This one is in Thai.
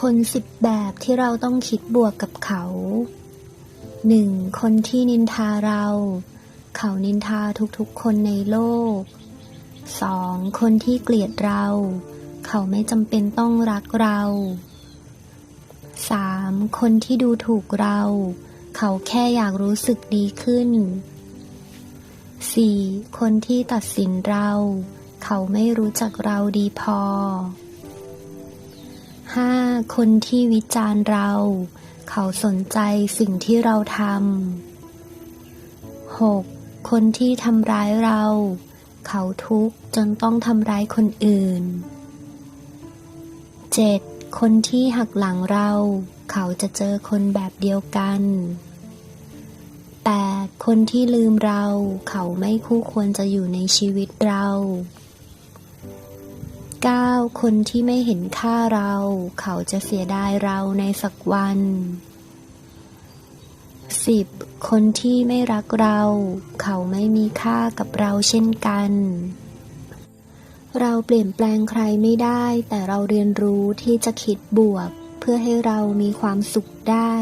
คนสิบแบบที่เราต้องคิดบวกกับเขาหนึ่งคนที่นินทาเรา เขานินทาทุกๆคนในโลกสองคนที่เกลียดเรา เขาไม่จำเป็นต้องรักเราสามคนที่ดูถูกเรา เขาแค่อยากรู้สึกดีขึ้นสี่คนที่ตัดสินเรา เขาไม่รู้จักเราดีพอ ห้าคนที่วิจารณ์เรา เขาสนใจสิ่งที่เราทำหกคนที่ทำร้ายเรา เขาทุกข์จนต้องทำร้ายคนอื่นเจ็ดคนที่หักหลังเรา เขาจะเจอคนแบบเดียวกันแปดคนที่ลืมเรา เขาไม่คู่ควรจะอยู่ในชีวิตเรา 9. คนที่ไม่เห็นค่าเรา เขาจะเสียดายเราในสักวัน 10. คนที่ไม่รักเรา เขาไม่มีค่ากับเราเช่นกัน เราเปลี่ยนแปลงใครไม่ได้ แต่เราเรียนรู้ที่จะคิดบวก เพื่อให้เรามีความสุขได้